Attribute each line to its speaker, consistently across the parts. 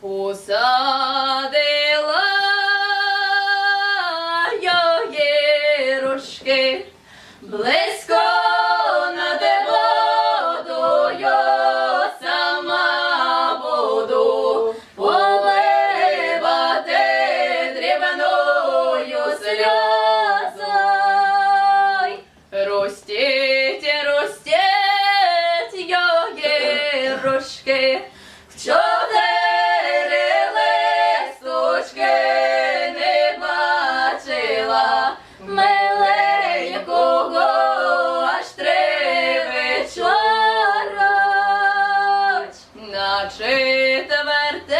Speaker 1: Посадила я гірушки близько над водою сама буду поливати дрібною сльозою. Ростіть, ростіть, гірушки, в Четвертий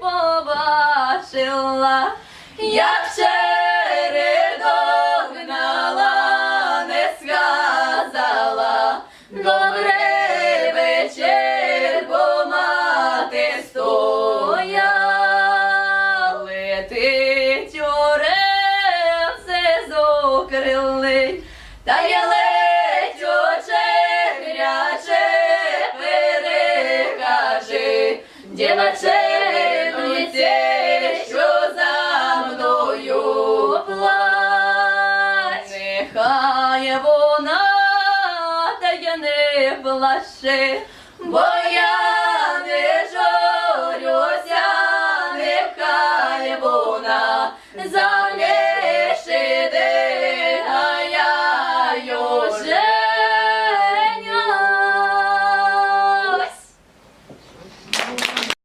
Speaker 1: побачила, як чередок гнала, не сказала. Добрий вечір, бо мати стояла. Летить оревце зокрилий, та я перекажи, дівчиниці, що за мною плач. Нехай вона та я не плаче, бо я